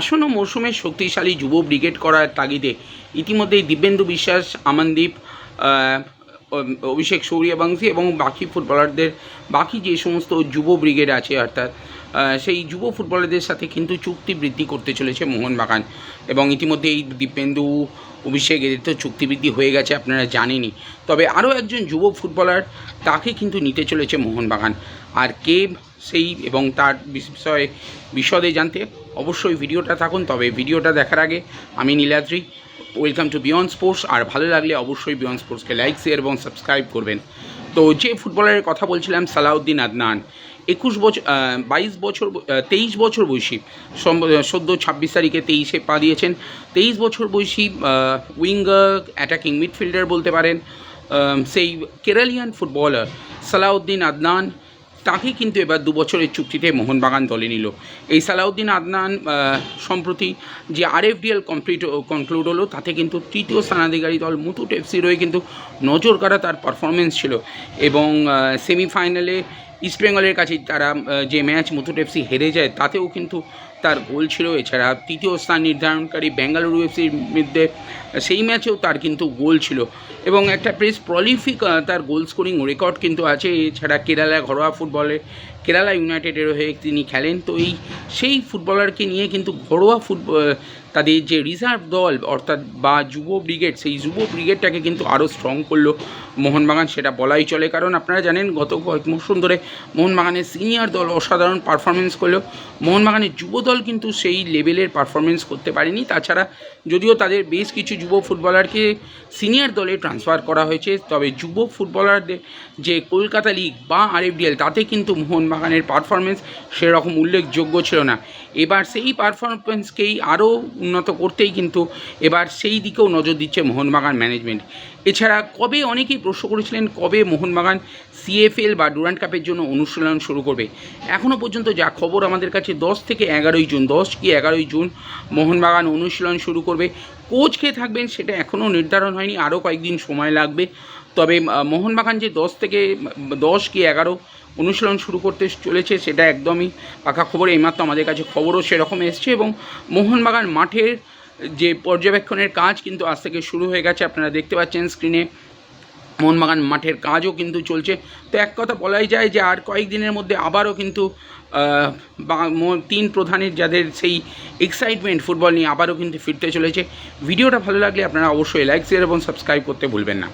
আসন্ন মরশুমে শক্তিশালী যুব ব্রিগেড করার তাগিদে ইতিমধ্যেই দিব্যেন্দু বিশ্বাস, আমানদীপ অভিষেক সৌরিয়াবংশী এবং বাকি ফুটবলারদের, বাকি যে সমস্ত যুব ব্রিগেড আছে অর্থাৎ সেই যুব ফুটবলারদের সাথে কিন্তু চুক্তি বৃদ্ধি করতে চলেছে মোহনবাগান এবং ইতিমধ্যে এই দিব্যেন্দু, অভিষেক এদের তো চুক্তিবৃদ্ধি হয়ে গেছে আপনারা জানেনই। তবে আরও একজন যুব ফুটবলার তাকে কিন্তু নিতে চলেছে মোহনবাগান। আর কে সেই এবং তার বিষয়ে বিশদে জানতে অবশ্যই ভিডিওটা থাকুন, তবে ভিডিওটা দেখার আগে আমি Niladri. Welcome to beyond sports আর ভালো লাগলে অবশ্যই বিয়ন্ড স্পোর্টসকে লাইক শেয়ার এবং সাবস্ক্রাইব করবেন। তো যে ফুটবলারের কথা বলছিলাম, সালাউদ্দিন আদনান, একুশ বছর বাইশ বছর তেইশ বছর বয়সী সদ্য ছাব্বিশ তারিখে তেইশে পা দিয়েছেন। তেইশ বছর বয়সী উইঙ্গার অ্যাটাকিং মিডফিল্ডার বলতে পারেন সেই কেরালিয়ান ফুটবলার সালাউদ্দিন আদনান তাকে কিন্তু এবার দু বছরের চুক্তিতে মোহনবাগান দলে নিল। এই সালাউদ্দিন আদনান সম্প্রতি যে আরএফডিএল কমপ্লিট কনক্লুড হলো, তাতে কিন্তু তৃতীয় স্থানাধিকারী দল মুথুট এফসির হয়ে কিন্তু নজর কাড়া তার পারফরমেন্স ছিল এবং সেমিফাইনালে ইস্টবেঙ্গলের কাছে তারা যে ম্যাচ মুথুট এফসি হেরে যায়, তাতেও কিন্তু তার গোল ছিল। এছাড়া তৃতীয় স্থান নির্ধারণকারী বেঙ্গালুরু এফসির মধ্যে সেই ম্যাচেও তার কিন্তু গোল ছিল। এবং একটা প্রেস প্রলিফিক তার গোল স্কোরিং রেকর্ড কিন্তু আছে। এছাড়া কেরালা ঘরোয়া ফুটবলে কেরালা ইউনাইটেডের হয়ে তিনি খেলেন। তো এই সেই ফুটবলারকে নিয়ে কিন্তু ঘরোয়া ফুটবল তাদের যে রিজার্ভ দল, অর্থাৎ বা যুব ব্রিগেড সেই যুব ব্রিগেডটাকে কিন্তু আরও স্ট্রং করল মোহনবাগান। সেটা বলাই চলে। কারণ আপনারা জানেন, গত কয়েক মরশুম ধরে মোহনবাগানের সিনিয়র দল অসাধারণ পারফরমেন্স করল। মোহনবাগানের যুব দল কিন্তু সেই লেভেলের পারফরমেন্স করতে পারেনি। তাছাড়া যদিও তাদের বেশ কিছু যুব ফুটবলারকে সিনিয়র দলে ট্রান্সফার করা হয়েছে, তবে যুব ফুটবলারদের যে কলকাতা লিগ বা আরএফডিএল তাতে কিন্তু মোহনবাগানের পারফরমেন্স সেরকম উল্লেখযোগ্য ছিল না। এবার সেই পারফরমেন্সকেই আরও উন্নত করতেই কিন্তু এবার সেই দিকেও নজর দিচ্ছে মোহনবাগান ম্যানেজমেন্ট এছাড়া কবে অনেকেই প্রশ্ন করেছিলেন, কবে মোহনবাগান সিএফএল বা ডুরান্ট কাপের জন্য অনুশীলন শুরু করবে। এখনও পর্যন্ত যা খবর আমাদের কাছে দশ থেকে এগারোই জুন, দশ কি এগারোই জুন মোহনবাগান অনুশীলন শুরু করবে। কোচ কে থাকবেন সেটা এখনও নির্ধারণ হয়নি, আরও কয়েকদিন সময় লাগবে। তবে মোহনবাগান যে দশ থেকে দশ কি এগারো অনুশীলন শুরু করতে চলেছে সেটা একদমই পাকা খবর, এইমাত্র আমাদের কাছে খবরও সেরকম এসছে এবং মোহনবাগান মাঠের যে পর্যবেক্ষণের কাজ কিন্তু আজ থেকে শুরু হয়ে গেছে, আপনারা দেখতে পাচ্ছেন স্ক্রিনে মোহনবাগান মাঠের কাজও কিন্তু চলছে। তো এক কথা বলাই যায় যে আর কয়েকদিনের মধ্যে আবারও কিন্তু তিন প্রধানের যাদের সেই এক্সাইটমেন্ট ফুটবল নিয়ে আবারও কিন্তু ফিরতে চলেছে। ভিডিওটা ভালো লাগলে আপনারা অবশ্যই লাইক শেয়ার এবং সাবস্ক্রাইব করতে ভুলবেন না।